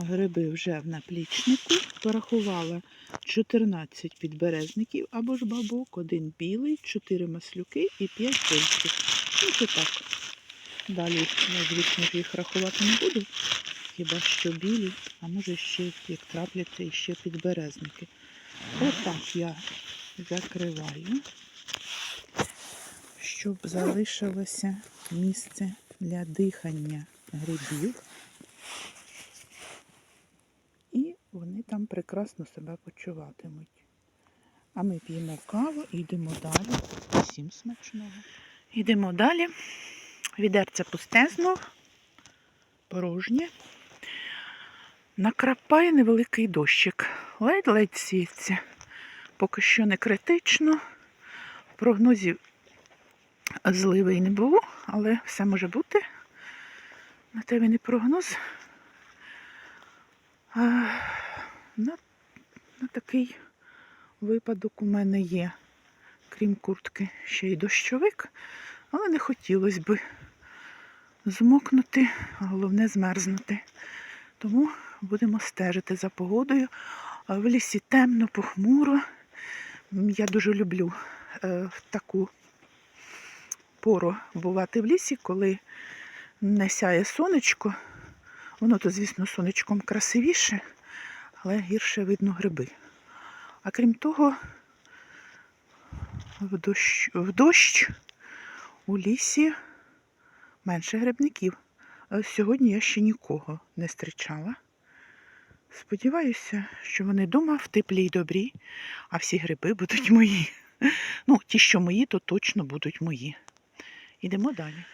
гриби вже в наплічнику. Порахувала 14 підберезників або ж бабок, один білий, 4 маслюки і 5 пильців. Ну, це так. Далі я, звісно їх рахувати не буду. Хіба що білі, а може ще, як трапляться, іще підберезники. Отак я закриваю, щоб залишилося місце для дихання грибів. І вони там прекрасно себе почуватимуть. А ми п'ємо каву і йдемо далі. Всім смачного. Йдемо далі. Відерце пусте знов, порожнє. Накрапає невеликий дощик. Ледь-ледь сіється. Поки що не критично. Прогнозів зливи й не було, але все може бути. На те він і прогноз. На, на такий випадок у мене є, крім куртки, ще й дощовик, але не хотілося би змокнути, а головне змерзнути. Тому будемо стежити за погодою. А В лісі темно, похмуро. Я дуже люблю е, в таку пору бувати в лісі, коли не сяє сонечко. Воно то, звісно, сонечком красивіше, але гірше видно гриби. А крім того, в дощ, в дощ у лісі менше грибників. Е, Сьогодні я ще нікого не зустрічала. Сподіваюся, що вони вдома в теплі й добрі, а всі гриби будуть мої. Ну, ті, що мої, то точно будуть мої. Ідемо далі.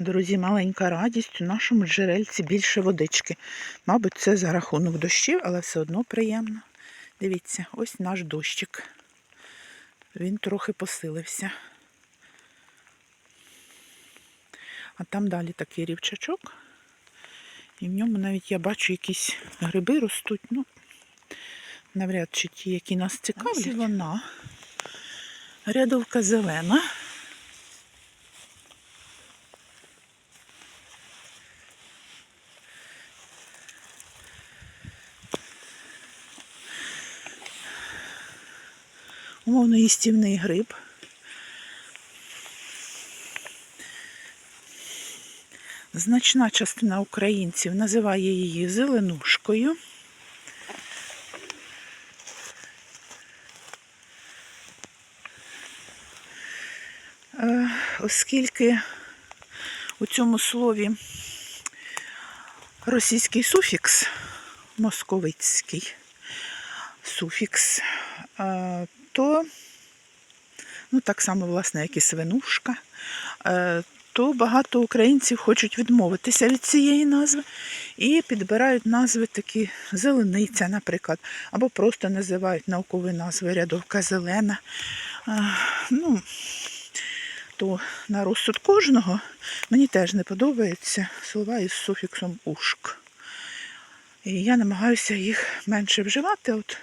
Друзі, маленька радість у нашому джерельці більше водички. Мабуть, це за рахунок дощів, але все одно приємно. Дивіться, ось наш дощик. Він трохи посилився. А там далі такий рівчачок. І в ньому навіть я бачу якісь гриби ростуть. Ну, навряд чи ті, які нас цікавлять. Ось вона. Рядовка зелена. Умовно їстівний гриб. Значна частина українців називає її зеленушкою. Е, Оскільки у цьому слові російський суфікс, московицький суфікс, е, то ну, так само, власне, як і свинушка, е, то багато українців хочуть відмовитися від цієї назви і підбирають назви такі зелениця, наприклад, або просто називають наукові назви рядовка зелена. Ну, то на розсуд кожного мені теж не подобаються слова із суфіксом ушк. І я намагаюся їх менше вживати. От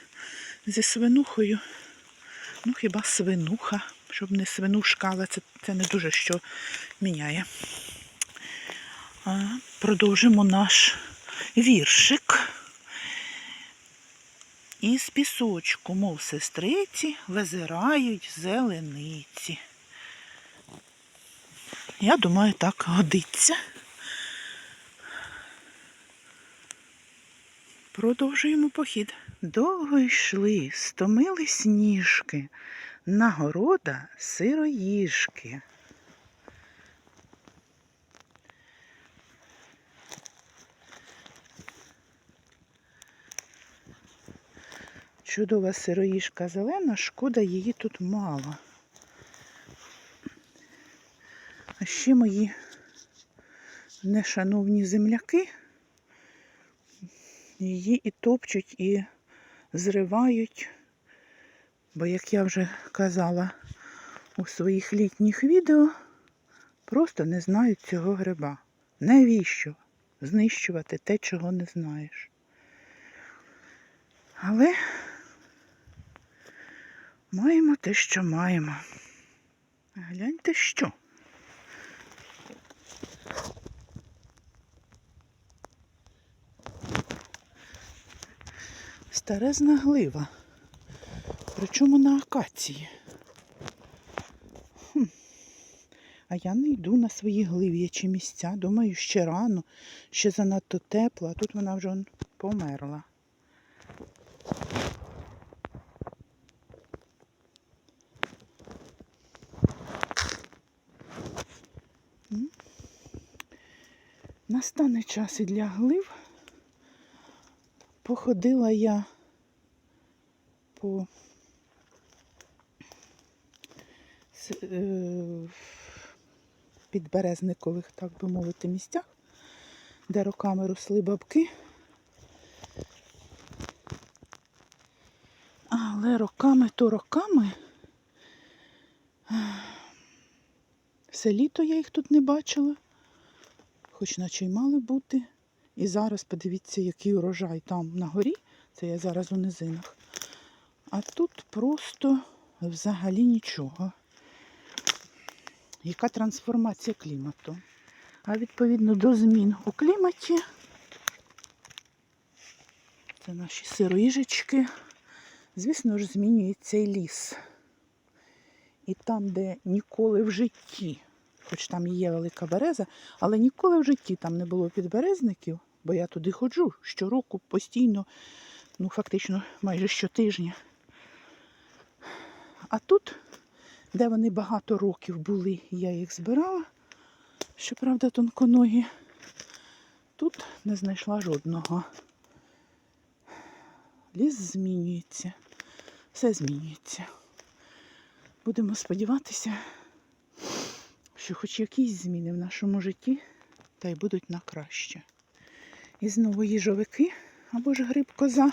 зі свинухою, ну хіба свинуха, щоб не свинушка, але це, це не дуже що міняє. А, Продовжимо наш віршик. Із пісочку, мов сестриці, визирають зелениці. Я думаю, так годиться. Продовжуємо похід. Довго йшли, стомили сніжки, нагорода сироїжки. Чудова сироїжка зелена, шкода її тут мало. А ще мої нешановні земляки її і топчуть, і зривають, бо, як я вже казала у своїх літніх відео, просто не знають цього гриба. Навіщо знищувати те, чого не знаєш? Але маємо те, що маємо. Гляньте що. Старезна глива. Причому на акації. Хм. А я не йду на свої глив'ячі місця. Думаю, ще рано, ще занадто тепло, а тут вона вже померла. Настане час і для глив. Походила я по е, підберезникових, так би мовити, місцях, де роками росли бабки. Але роками то роками. Все літо я їх тут не бачила, хоч наче й мали бути. І зараз подивіться, який урожай там на горі. Це я зараз у низинах. А тут просто взагалі нічого. Яка трансформація клімату? А відповідно до змін у кліматі, це наші сироїжечки, звісно ж, змінюється і ліс. І там, де ніколи в житті, хоч там і є велика береза, але ніколи в житті там не було підберезників, бо я туди ходжу щороку постійно, ну фактично майже щотижня. А тут, де вони багато років були, я їх збирала, щоправда, тонконогі, тут не знайшла жодного. Ліс змінюється, все змінюється. Будемо сподіватися, що хоч якісь зміни в нашому житті, та й будуть на краще. І знову їжовики або ж гриб коза.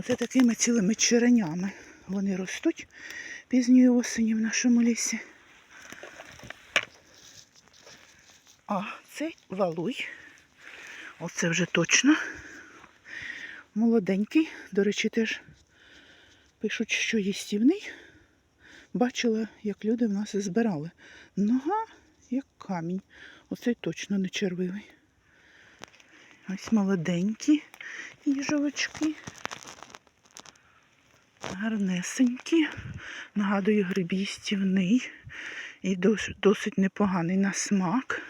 Оце такими цілими черенями вони ростуть пізньої осені в нашому лісі. А цей валуй. Оце вже точно. Молоденький. До речі, теж пишуть, що їстівний. Бачила, як люди в нас збирали. Нога, як камінь. Оцей точно не червивий. Ось молоденькі їжовички. Гарнесенькі. Нагадую, гриб їстівний. І досить непоганий на смак.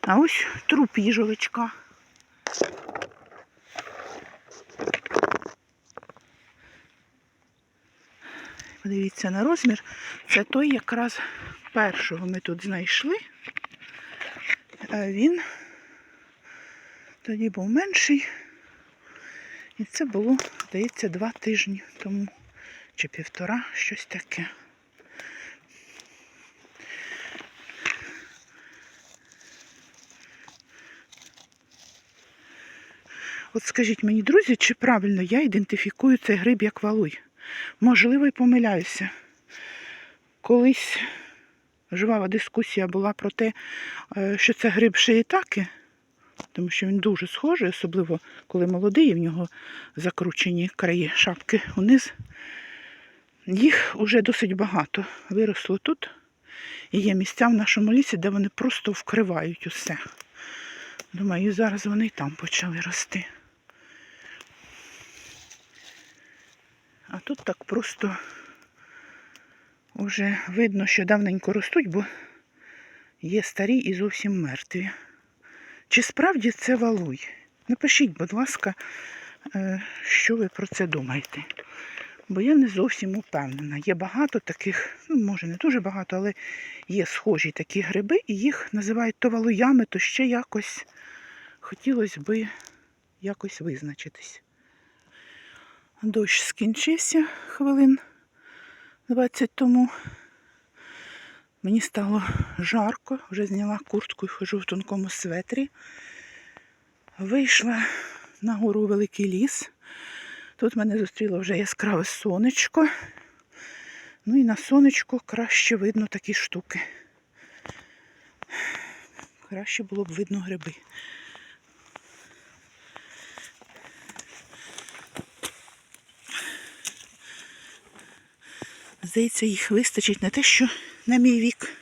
А ось труп їжовичка. Подивіться на розмір. Це той якраз першого ми тут знайшли. Він тоді був менший. І це було, здається, два тижні тому. Чи півтора, щось таке. От скажіть мені, друзі, чи правильно я ідентифікую цей гриб як валуй? Можливо, і помиляюся. Колись жвава дискусія була про те, е, що це гриб шиїтаки, тому що він дуже схожий, особливо коли молодий, і в нього закручені краї шапки униз. Їх уже досить багато виросло тут. І є місця в нашому лісі, де вони просто вкривають усе. Думаю, зараз вони й там почали рости. А тут так просто вже видно, що давненько ростуть, бо є старі і зовсім мертві. Чи справді це валуй? Напишіть, будь ласка, е, що ви про це думаєте. Бо я не зовсім упевнена. Є багато таких, ну, може не дуже багато, але є схожі такі гриби, і їх називають то валуями, то ще якось хотілося би якось визначитись. Дощ скінчився хвилин 20 тому. Мені стало жарко, вже зняла куртку і хожу в тонкому светрі. Вийшла на гору великий ліс. Тут мене зустріло вже яскраве сонечко. Ну і на сонечко краще видно такі штуки. Краще було б видно гриби. Здається, їх вистачить на те, що на мій вік.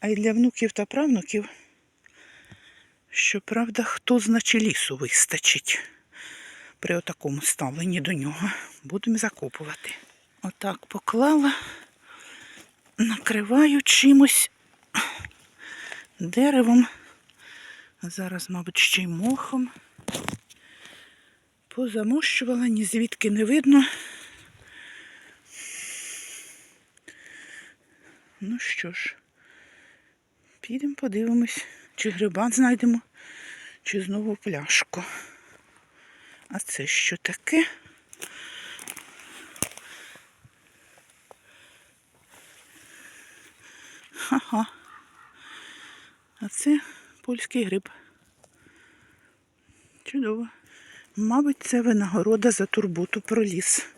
а й для внуків та правнуків. Щоправда, хто значить лісу вистачить при отакому ставленні до нього. Будемо закопувати. Отак поклала, накриваю чимось деревом. Зараз, мабуть, ще й мохом. Позамощувала, ні звідки не видно. Ну що ж, підемо подивимось, чи гриба знайдемо, чи знову пляшку. А це що таке? Ха-ха. А це польський гриб. Чудово. Мабуть, це винагорода за турботу про ліс.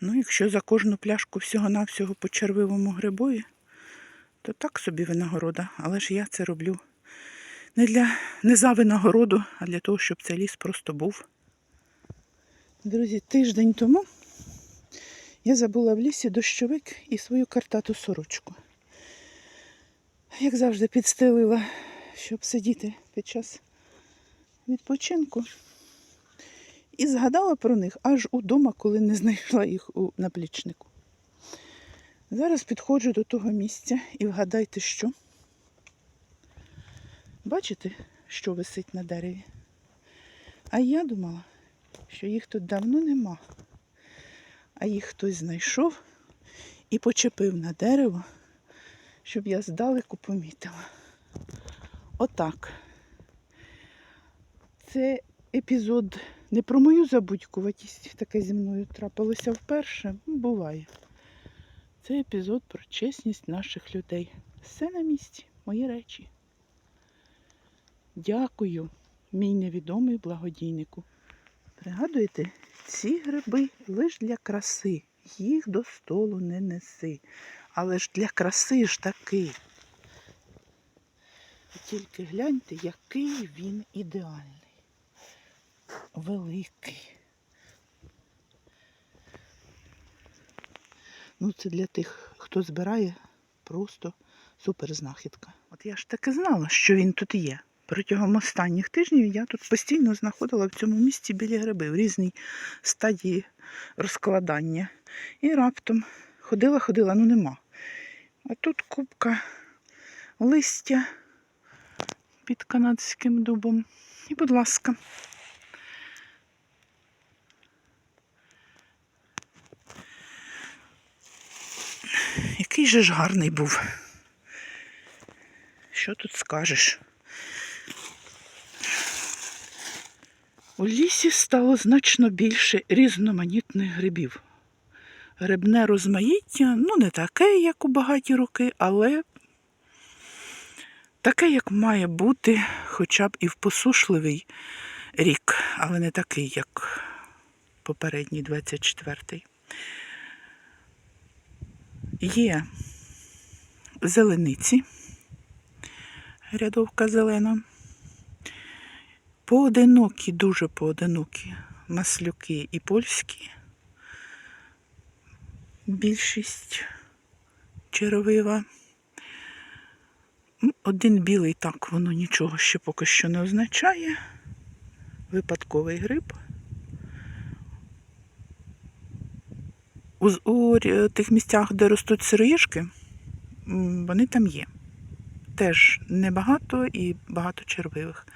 Ну, якщо за кожну пляшку всього-навсього по червивому грибові, то так собі винагорода. Але ж я це роблю не для не за винагороду, а для того, щоб цей ліс просто був. Друзі, тиждень тому я забула в лісі дощовик і свою картату сорочку. Як завжди, підстелила, щоб сидіти під час відпочинку. І згадала про них аж удома, коли не знайшла їх у наплічнику. Зараз підходжу до того місця і вгадайте, що. Бачите, що висить на дереві? А я думала, що їх тут давно нема. А їх хтось знайшов і почепив на дерево, щоб я здалеку помітила. Отак. Це епізод не про мою забудькуватість, таке зі мною трапилося вперше. Ну, Буває. Це епізод про чесність наших людей. Все на місці, мої речі. Дякую, мій невідомий благодійнику. Пригадуєте, ці гриби лиш для краси. Їх до столу не неси. Але ж для краси ж такий. І тільки гляньте, який він ідеальний. Великий. Ну, це для тих, хто збирає, просто супер знахідка. От я ж таки знала, що він тут є. Протягом останніх тижнів я тут постійно знаходила в цьому місці білі гриби в різній стадії розкладання. І раптом ходила, ходила, ну нема. А тут купка листя під канадським дубом. І, будь ласка. Який же ж гарний був. Що тут скажеш? У лісі стало значно більше різноманітних грибів. Грибне розмаїття, ну, не таке, як у багаті роки, але таке, як має бути, хоча б і в посушливий рік, але не такий, як попередній 24-й. Є зелениці, рядовка зелена. Поодинокі, дуже поодинокі маслюки і польські. Більшість червива. Один білий так, воно нічого ще поки що не означає. Випадковий гриб. У, тих місцях, де ростуть сироїшки, вони там є. Теж небагато і багато червивих.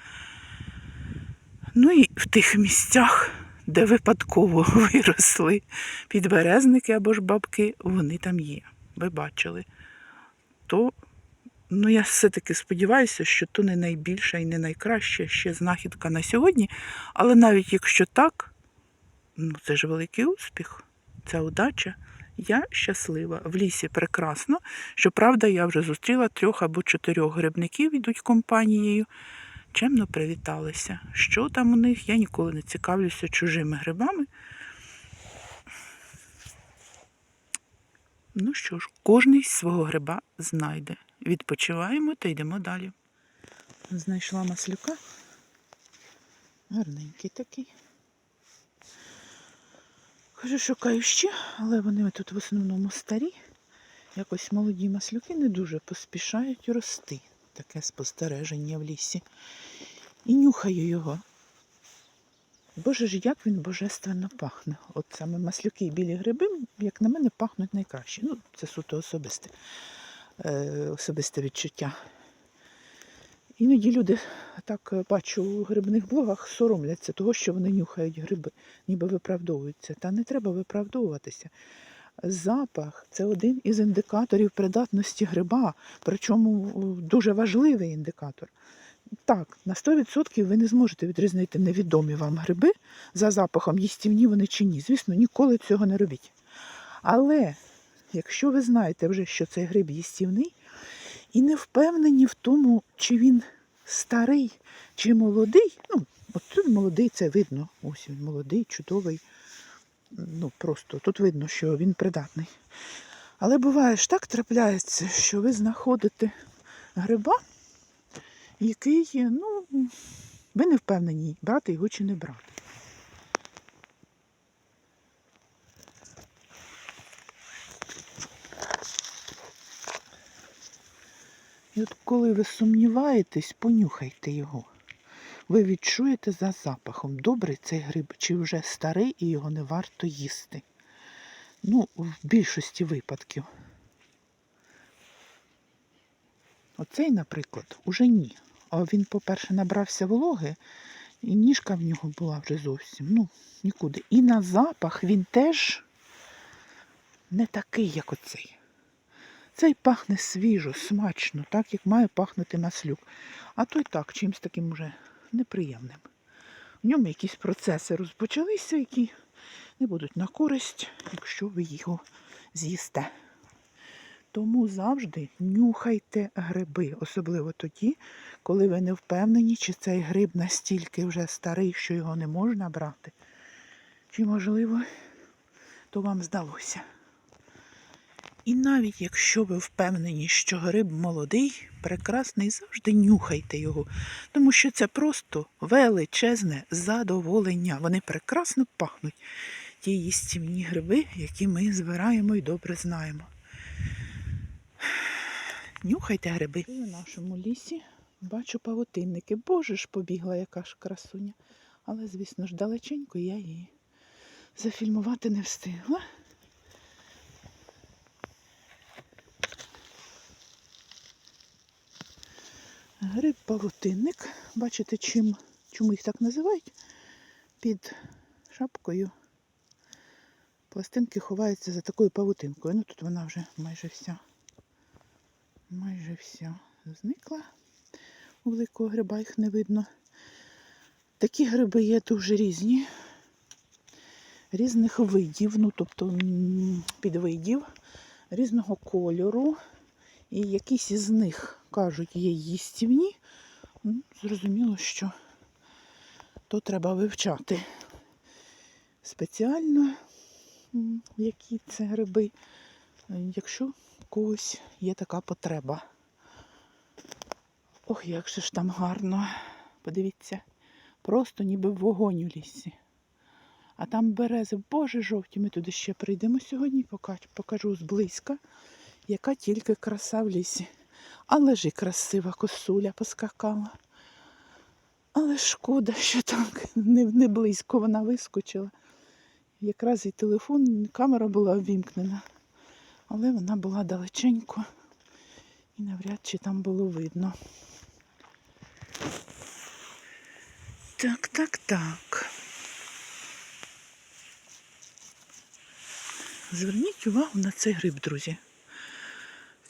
Ну і в тих місцях, де випадково виросли підберезники або ж бабки, вони там є. Ви бачили. То, ну я все-таки сподіваюся, що то не найбільша і не найкраща ще знахідка на сьогодні. Але навіть якщо так, ну це ж великий успіх, це удача. Я щаслива. В лісі прекрасно. Щоправда, я вже зустріла трьох або чотирьох грибників, ідуть компанією. Чемно привіталися. Що там у них? Я ніколи не цікавлюся чужими грибами. Ну що ж, кожний свого гриба знайде. Відпочиваємо та йдемо далі. Знайшла маслюка. Гарненький такий. Кажу, шукаю ще, але вони тут в основному старі. Якось молоді маслюки не дуже поспішають рости. Таке спостереження в лісі. І нюхаю його. Боже ж, як він божественно пахне. От саме маслюки і білі гриби, як на мене, пахнуть найкраще. Ну, це суто особисте, е, особисте відчуття. Іноді люди, так е, бачу у грибних блогах, соромляться того, що вони нюхають гриби, ніби виправдовуються. Та не треба виправдовуватися. Запах це один із індикаторів придатності гриба, причому е, дуже важливий індикатор. Так, на 100% ви не зможете відрізнити невідомі вам гриби за запахом, їстівні вони чи ні. Звісно, ніколи цього не робіть. Але якщо ви знаєте вже, що цей гриб їстівний, і не впевнені в тому, чи він старий, чи молодий, ну, от тут молодий, це видно. Ось він молодий, чудовий. Ну, просто тут видно, що він придатний. Але буває ж так трапляється, що ви знаходите гриба, який, ну, ви не впевнені, брати його чи не брати. І от коли ви сумніваєтесь, понюхайте його. Ви відчуєте за запахом, добрий цей гриб, чи вже старий і його не варто їсти. Ну, в більшості випадків. Оцей, наприклад, уже ні. А він, по-перше, набрався вологи, і ніжка в нього була вже зовсім. Ну, нікуди. І на запах він теж не такий, як оцей. Цей пахне свіжо, смачно, так як має пахнути маслюк. А той так, чимось таким уже неприємним. В ньому якісь процеси розпочалися, які не будуть на користь, якщо ви його з'їсте. Тому завжди нюхайте гриби, особливо тоді, коли ви не впевнені, чи цей гриб настільки вже старий, що його не можна брати. Чи, можливо, то вам здалося. І навіть якщо ви впевнені, що гриб молодий, прекрасний, завжди нюхайте його, тому що це просто величезне задоволення. Вони прекрасно пахнуть. Ті їстівні гриби, які ми збираємо і добре знаємо. Нюхайте гриби. У нашому лісі бачу павутинники. Боже ж побігла, яка ж красуня. Але, звісно ж, далеченько я її зафільмувати не встигла. Гриб павутинник. Бачите, чим, чому їх так називають? Під шапкою пластинки ховаються за такою павутинкою. Ну тут вона вже майже вся, майже вся зникла. У великого гриба їх не видно. Такі гриби є дуже різні, різних видів, ну тобто підвидів, різного кольору. І якісь із них кажуть, є їстівні. Ну, зрозуміло, що то треба вивчати спеціально, які це гриби, якщо у когось є така потреба. Ох, як же ж там гарно. Подивіться, просто ніби вогонь у лісі. А там берези, боже жовті, ми туди ще прийдемо сьогодні, пока- покажу зблизька, яка тільки краса в лісі. Але ж і красива косуля поскакала. Але шкода, що так не, не близько вона вискочила. Якраз і телефон, камера була ввімкнена, але вона була далеченько і навряд чи там було видно. Так, так, так. Зверніть увагу на цей гриб, друзі.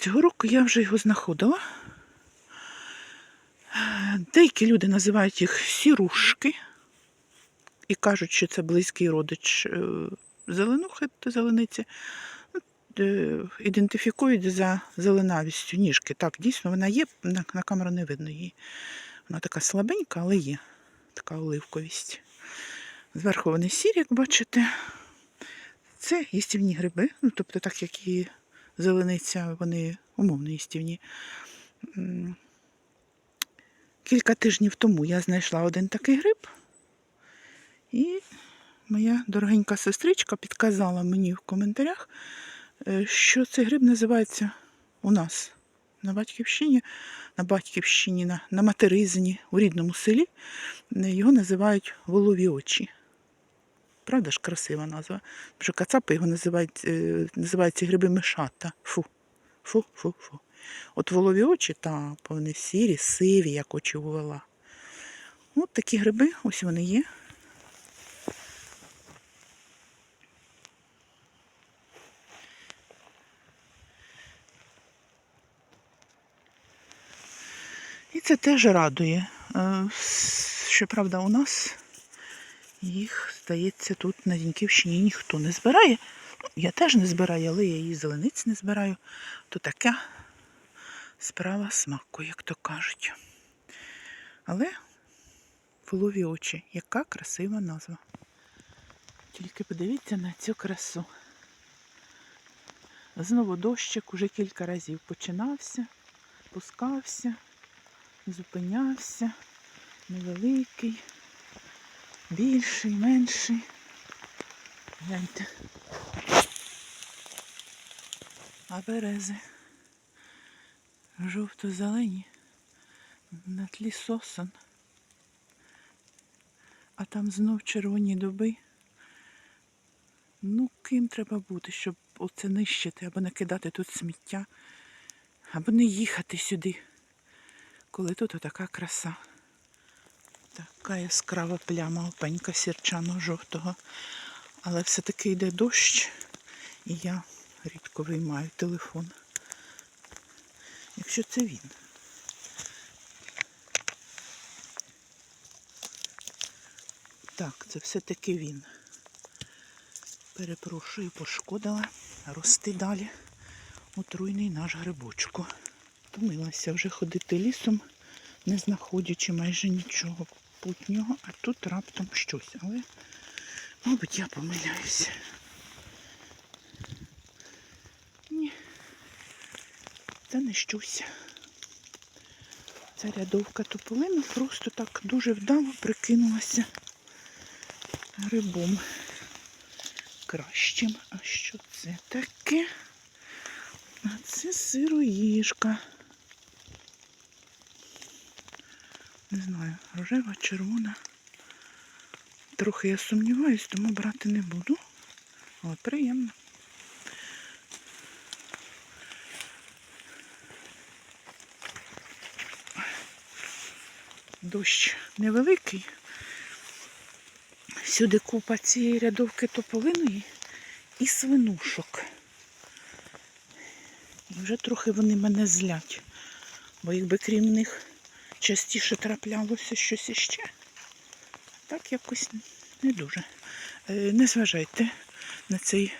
Цього року я вже його знаходила. Деякі люди називають їх сірушки і кажуть, що це близький родич е, зеленухи та зелениці. Ну, е, Ідентифікують за зеленавістю ніжки. Так, дійсно, вона є, на, камеру не видно її. Вона така слабенька, але є така оливковість. Зверху вони сірі, як бачите. Це їстівні гриби, ну, тобто, так як і зелениця, вони умовно їстівні. Кілька тижнів тому я знайшла один такий гриб і моя дорогенька сестричка підказала мені в коментарях, е, що цей гриб називається у нас на батьківщині, на батьківщині, на, на материзні, у рідному селі. е, Його називають волові очі. Правда ж красива назва? Тому що кацапи його називають, е, називають гриби мишата. Фу. Фу, фу, фу. От волові очі, та вони сірі, сиві, як очі у вола. От такі гриби, ось вони є. І це теж радує. Е, Щоправда, у нас їх, здається, тут на Зіньківщині ніхто не збирає. Ну, Я теж не збираю, але я її зелениць не збираю. То така справа смаку, як то кажуть. Але волові очі, яка красива назва. Тільки подивіться на цю красу. Знову дощик уже кілька разів починався, пускався, зупинявся, невеликий, більший, менший. Гляньте. А берези жовто-зелені на тлі сосон. А там знов червоні дуби. Ну, ким треба бути, щоб оце нищити, або не кидати тут сміття, або не їхати сюди, коли тут отака краса. Така яскрава пляма опенька сірчано-жовтого. Але все-таки йде дощ, і я рідко виймаю телефон. Якщо це він. Так, це все-таки він. Перепрошую, пошкодила. Рости далі. Отруйний наш грибочку. Втомилася вже ходити лісом, не знаходячи майже нічого путнього, а тут раптом щось. Але, мабуть, я помиляюся. Ні. Це не щось. Ця рядовка тополина просто так дуже вдало прикинулася грибом кращим. А що це таке? А це сироїжка. Не знаю, рожева, червона. Трохи я сумніваюсь, тому брати не буду. Але приємно. Дощ невеликий. Сюди купа цієї рядовки тополиної і свинушок. І вже трохи вони мене злять. Бо якби крім них частіше траплялося щось іще, так якось не дуже. Е, Не зважайте на цей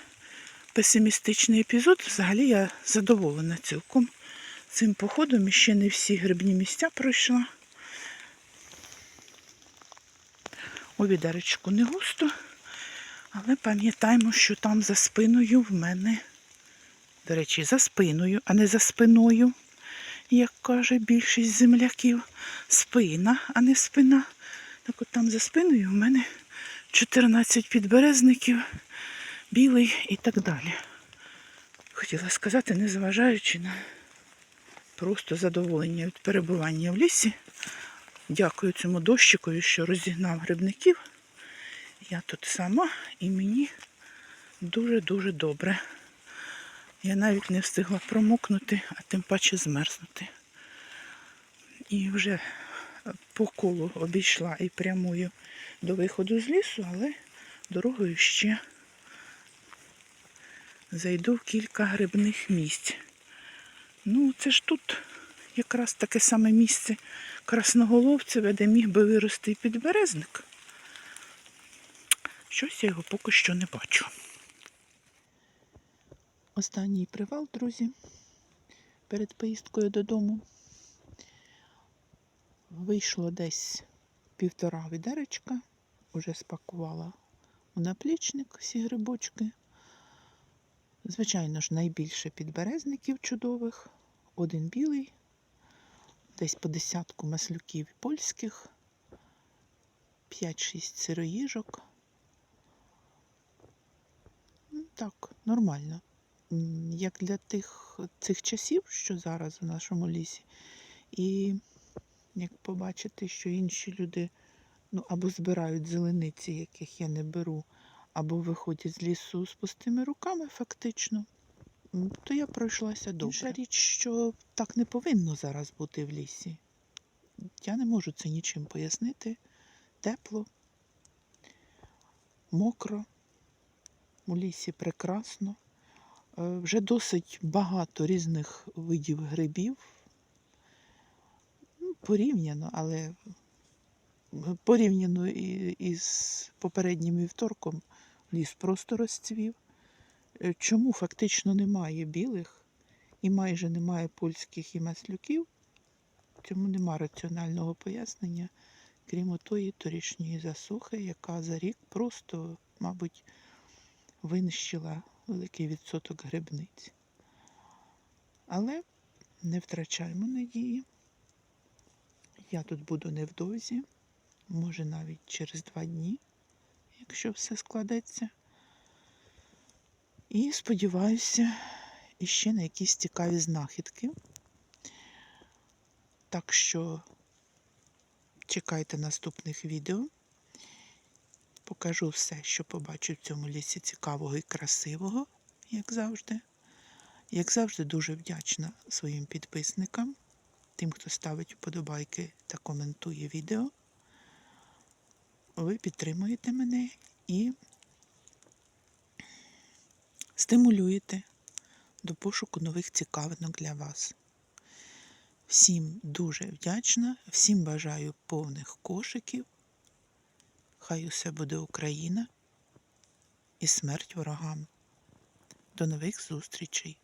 песимістичний епізод. Взагалі я задоволена цілком цим походом і ще не всі грибні місця пройшла. У відеречку не густо, але пам'ятаємо, що там за спиною в мене, до речі, за спиною, а не за спиною, як каже більшість земляків, спина, а не спина. Так от там за спиною в мене 14 підберезників, білий і так далі. Хотіла сказати, незважаючи на просто задоволення від перебування в лісі. Дякую цьому дощикові, що розігнав грибників. Я тут сама і мені дуже-дуже добре. Я навіть не встигла промокнути, а тим паче змерзнути. І вже по колу обійшла і прямую до виходу з лісу, але дорогою ще зайду в кілька грибних місць. Ну, це ж тут якраз таке саме місце красноголовцеве, де міг би вирости підберезник. Щось я його поки що не бачу. Останній привал, друзі, перед поїздкою додому. Вийшло десь півтора відеречка, уже спакувала у наплічник всі грибочки. Звичайно ж, найбільше підберезників чудових, один білий, десь по десятку маслюків польських, 5-6 сироїжок, так, нормально. Як для тих цих часів, що зараз у нашому лісі. І як побачити, що інші люди ну, або збирають зелениці, яких я не беру, або виходять з лісу з пустими руками, фактично, то я пройшлася добре. Інша річ, що так не повинно зараз бути в лісі. Я не можу це нічим пояснити. Тепло, мокро, у лісі прекрасно. Е, Вже досить багато різних видів грибів. Ну, Порівняно, але порівняно із попереднім вівторком ліс просто розцвів. Е, Чому фактично немає білих і майже немає польських і маслюків? Цьому нема раціонального пояснення, крім тої торішньої засухи, яка за рік просто, мабуть, винищила великий відсоток грибниць. Але не втрачаємо надії. Я тут буду невдовзі, може навіть через два дні, якщо все складеться. І сподіваюся іще на якісь цікаві знахідки. Так що чекайте наступних відео. Покажу все, що побачу в цьому лісі цікавого і красивого, як завжди. Як завжди, дуже вдячна своїм підписникам, тим, хто ставить вподобайки та коментує відео. Ви підтримуєте мене і стимулюєте до пошуку нових цікавинок для вас. Всім дуже вдячна, всім бажаю повних кошиків. Хай усе буде Україна і смерть ворогам. До нових зустрічей!